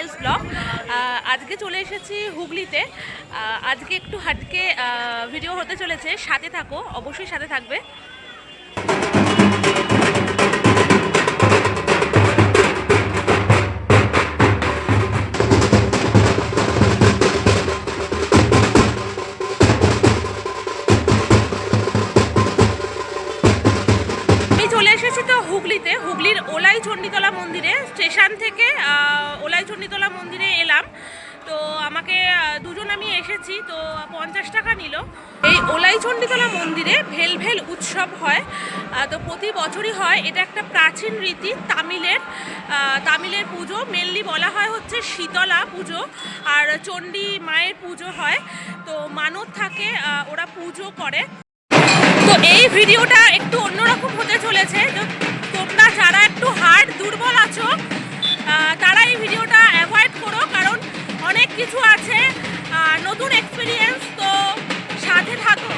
Smiles blog আজকে চলে এসেছি হুগলিতে। আজকে একটু হাটকে ভিডিও হতে চলেছে। সাথে থাকো, অবশ্যই সাথে থাকবে। হুগলির ওলাই চণ্ডীতলা মন্দিরে, স্টেশন থেকে ওলাই চণ্ডীতলা মন্দিরে এলাম। তো আমাকে দুজন আমি এসেছি, তো পঞ্চাশ টাকা নিল। এই ওলাই চণ্ডীতলা মন্দিরে ভেল ভেল উৎসব হয়। তো প্রতি বছরই হয়। এটা একটা প্রাচীন রীতি, তামিলের তামিলের পুজো। মেনলি বলা হয় হচ্ছে শীতলা পুজো, আর চণ্ডী মায়ের পুজো হয়। তো মানত থাকে ওরা পুজো করে। তো এই ভিডিওটা একটু অন্যরকম হতে চলেছে। তোমরা যারা একটু হার্ট দুর্বল আছো তারা এই ভিডিওটা অ্যাভয়েড করো, কারণ অনেক কিছু আছে নতুন এক্সপিরিয়েন্স তো সাথে থাকো।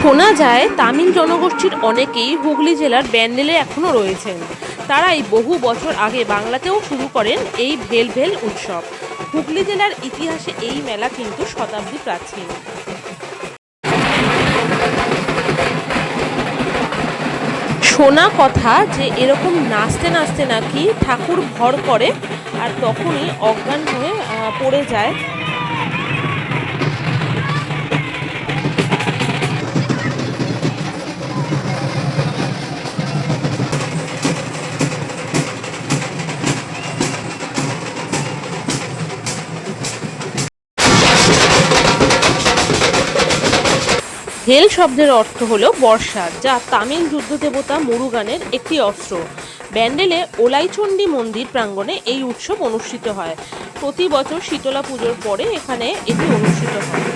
শোনা যায়, তামিল জনগোষ্ঠীর অনেকেই হুগলি জেলার ব্যান্ডেলে এখনও রয়েছেন। তারাই বহু বছর আগে বাংলাতেও শুরু করেন এই ভেল ভেল উৎসব। হুগলি জেলার ইতিহাসে এই মেলা কিন্তু শতাব্দী প্রাচীন। শোনা কথা যে এরকম নাচতে নাচতে নাকি ঠাকুর ভর করে আর তখনই অজ্ঞান হয়ে পড়ে যায়। হেল শব্দের অর্থ হল বর্ষা, যা তামিল যুদ্ধ দেবতা মুরুগানের একটি অস্ত্র। ব্যান্ডেলে ওলাইচণ্ডী মন্দির প্রাঙ্গণে এই উৎসব অনুষ্ঠিত হয়। প্রতি বছর শীতলা পুজোর পরে এখানে এটি অনুষ্ঠিত হয়।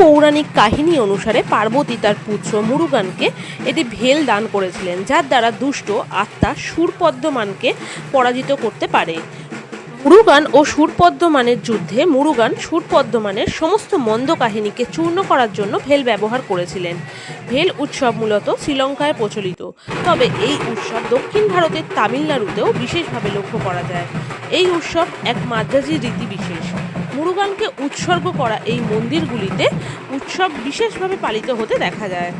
পৌরাণিক কাহিনী অনুসারে পার্বতী তার পুত্র মুরুগানকে এটি ভেল দান করেছিলেন, যার দ্বারা দুষ্ট আত্মা সুরপদ্মমানকে পরাজিত করতে পারে। মুরুগান ও সুরপদ্মমানের যুদ্ধে মুরুগান সুরপদ্মমানের সমস্ত মন্দ কাহিনীকে চূর্ণ করার জন্য ভেল ব্যবহার করেছিলেন। ভেল উৎসব মূলত শ্রীলঙ্কায় প্রচলিত। তবে এই উৎসব দক্ষিণ ভারতের তামিলনাড়ুতেও বিশেষভাবে লক্ষ্য করা যায়। এই উৎসব এক মাদ্রাজি রীতি বিশেষ মুরুগানকে উৎসর্গ করা এই মন্দিরগুলিতে উৎসব বিশেষভাবে পালিত হতে দেখা যায়।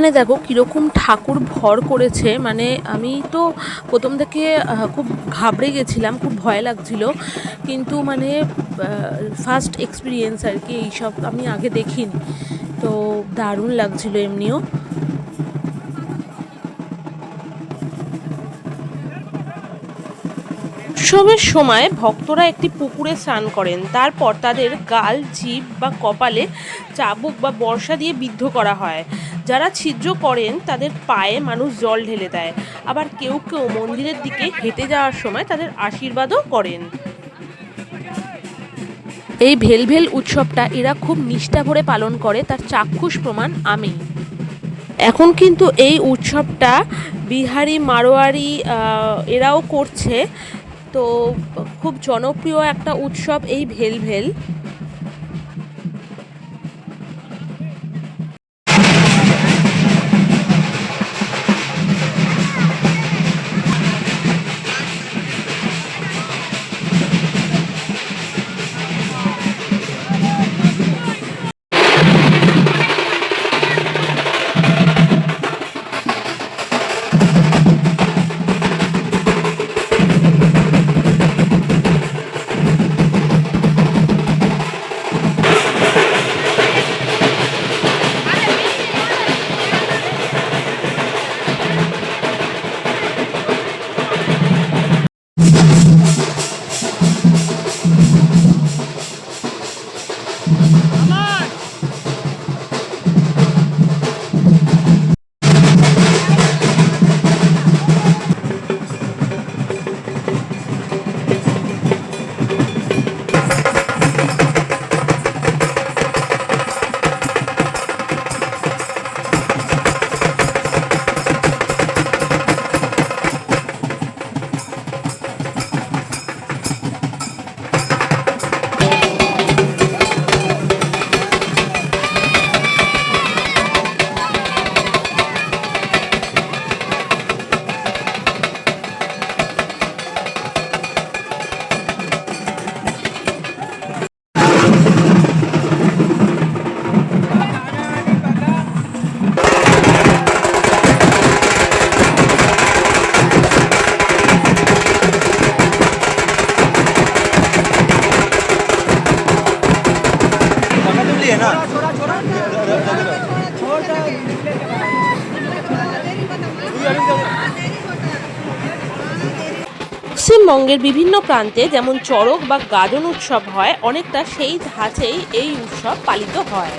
এখানে দেখো কীরকম ঠাকুর ভর করেছে। মানে আমি তো প্রথম থেকে খুব ঘাবড়ে গেছিলাম, খুব ভয় লাগছিল। কিন্তু মানে ফার্স্ট এক্সপিরিয়েন্স আর কি এইসব আমি আগে দেখিনি। তো দারুণ লাগছিল এমনিও। উৎসবের সময় ভক্তরা একটি পুকুরে স্নান করেন। তারপর তাদের গাল, জিভ বা কপালে চাবুক বা বর্ষা দিয়ে বিদ্ধ করা হয়। যারা ছিদ্র করেন, তাদের পায়ে মানুষ জল ঢেলে দেয়। আবার কেউ কেউ মন্দিরের দিকে হেঁটে যাওয়ার সময় তাদের আশীর্বাদও করেন। এই ভেলভেল উৎসবটা এরা খুব নিষ্ঠা ভরে পালন করে, তার চাক্ষুষ প্রমাণ আমি এখন কিন্তু এই উৎসবটা বিহারি, মারোয়ারি এরাও করছে। তো খুব জনপ্রিয় একটা উৎসব এই ভেলভেল। পশ্চিমবঙ্গের বিভিন্ন প্রান্তে যেমন চড়ক বা গাজন উৎসব হয়, অনেকটা সেই ধাঁচেই এই উৎসব পালিত হয়।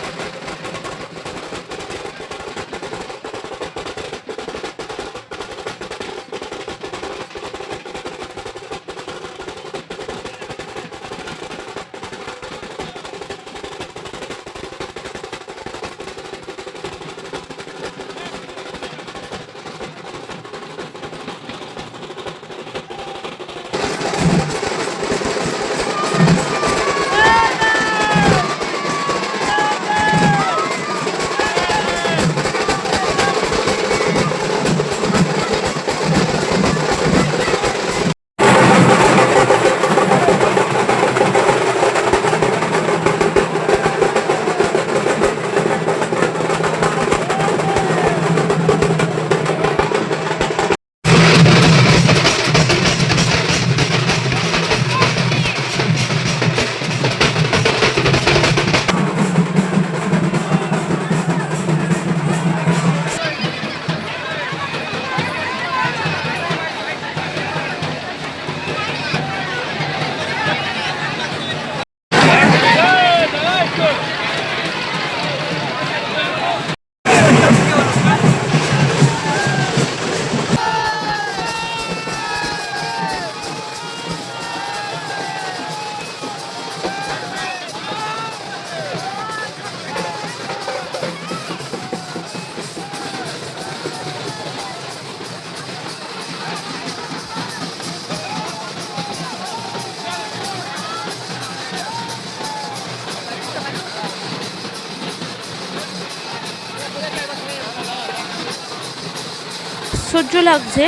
আশ্চর্য লাগছে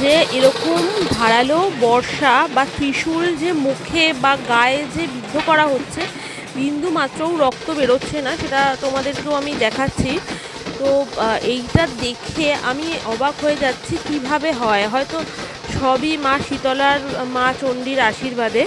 যে এরকম ধারালো বর্ষা বা ত্রিশূল যে মুখে বা গায়ে যে বিদ্ধ করা হচ্ছে, বিন্দু মাত্রও রক্ত বেরোচ্ছে না, সেটা তোমাদেরকেও আমি দেখাচ্ছি। তো এইটা দেখে আমি অবাক হয়ে যাচ্ছি কীভাবে হয়। হয়তো সবই মা শীতলার, মা চণ্ডীর আশীর্বাদে।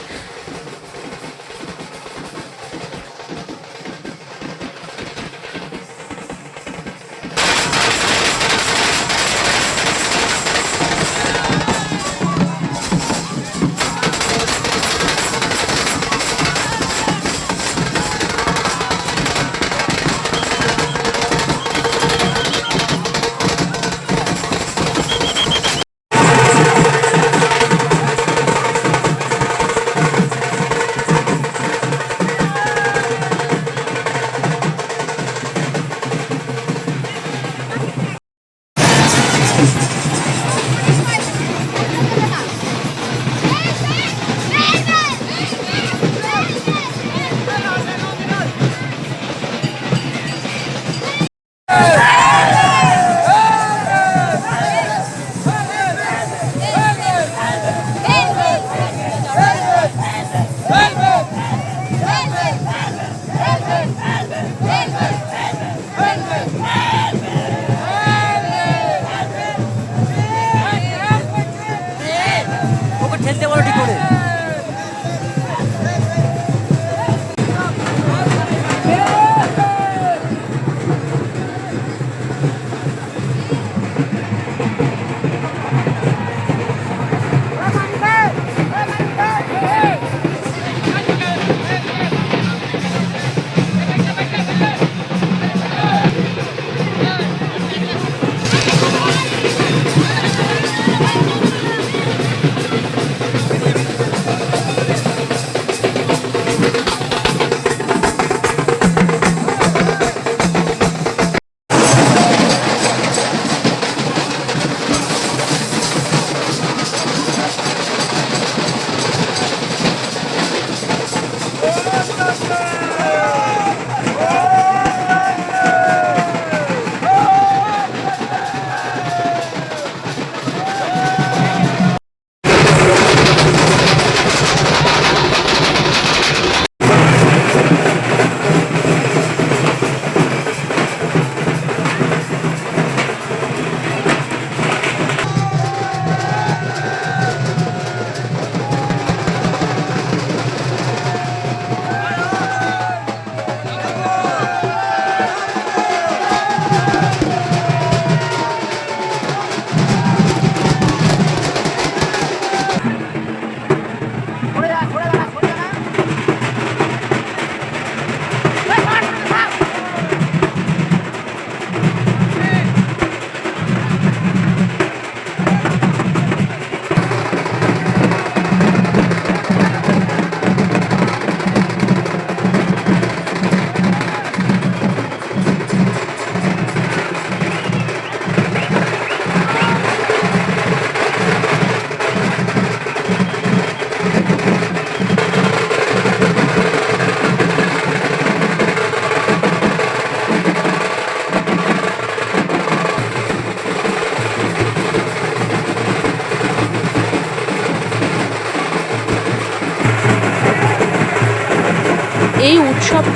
Hey!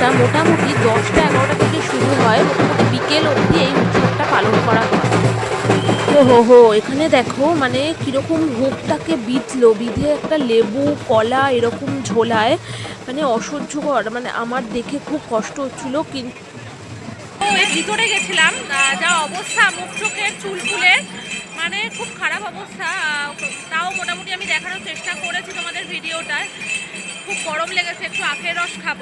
উৎসবটা মোটামুটি দশটা এগারোটা থেকে শুরু হয়। মোটামুটি বিকেল অবধি এই উৎসবটা পালন করা হয়। ও হো হো, এখানে দেখো মানে কীরকম ভোগটাকে বিঁধলো। বিধে একটা লেবু, কলা এরকম ঝোলায়। মানে অসহ্যকর। মানে আমার দেখে খুব কষ্ট হচ্ছিল। কিন্তু ভিতরে গেছিলাম। যা অবস্থা মুখ চোখের, চুল ফুলের মানে খুব খারাপ অবস্থা। তাও মোটামুটি আমি দেখানোর চেষ্টা করেছি তোমাদের ভিডিওটায়। খুব গরম লেগেছে, একটু আখের রস খাব।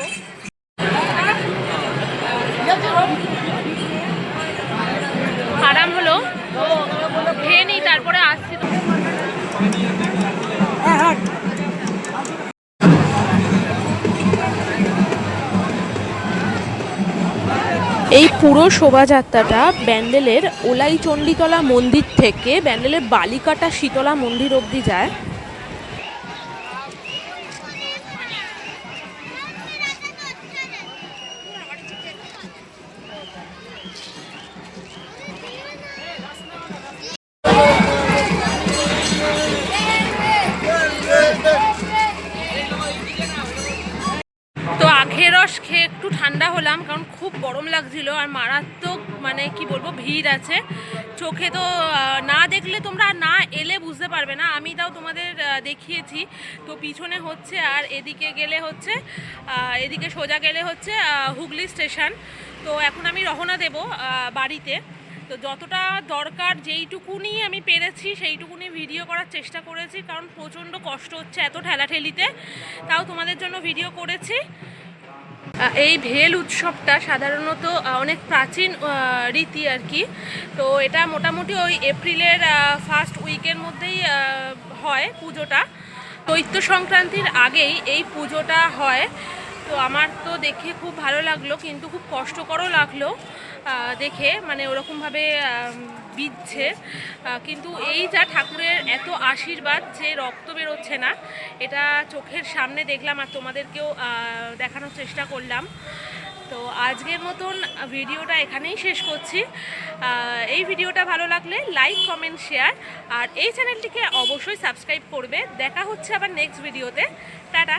আরাম হলো। খেয়ে নিই তারপরে আসছি এই পুরো শোভাযাত্রাটা ব্যান্ডেলের ওলাই চণ্ডীতলা মন্দির থেকে ব্যান্ডেলের বালিকাটা শীতলা মন্দির অবধি যায়। তো আখের রস খেয়ে একটু ঠান্ডা হলাম, কারণ খুব গরম লাগছিল আর মারাত্মক মানে কি বলব, ভিড় আছে। চোখে তো না দেখলে তোমরা না এলে বুঝতে পারবে না। আমি তাও তোমাদের দেখিয়েছি। তো পিছনে হচ্ছে আর এদিকে গেলে হচ্ছে এদিকে সোজা গেলে হচ্ছে হুগলি স্টেশন। তো এখন আমি রওনা দেব বাড়িতে। তো যতটা দরকার যেইটুকুনি আমি পেরেছি, সেইটুকুনি ভিডিও করার চেষ্টা করেছি, কারণ প্রচণ্ড কষ্ট হচ্ছে এত ঠেলাঠেলিতে। তাও তোমাদের জন্য ভিডিও করেছি। এই ভেল উৎসবটা সাধারণত অনেক প্রাচীন রীতি আর কি। তো এটা মোটামুটি ওই এপ্রিলের ফার্স্ট উইকের মধ্যেই হয় পুজোটা। চৈত্র সংক্রান্তির আগেই এই পুজোটা হয়। তো আমার তো দেখে খুব ভালো লাগল, কিন্তু খুব কষ্টকরও লাগল দেখে মানে ওরকমভাবে বিচ্ছে কিন্তু এই যা ঠাকুরের এত আশীর্বাদ যে রক্ত বেরোচ্ছে না, এটা চোখের সামনে দেখলাম আর তোমাদেরকেও দেখানোর চেষ্টা করলাম। তো আজকের মতন ভিডিওটা এখানেই শেষ করছি। এই ভিডিওটা ভালো লাগলে লাইক, কমেন্ট, শেয়ার, আর এই চ্যানেলটিকে অবশ্যই সাবস্ক্রাইব করবে। দেখা হচ্ছে আবার নেক্সট ভিডিওতে। টাটা!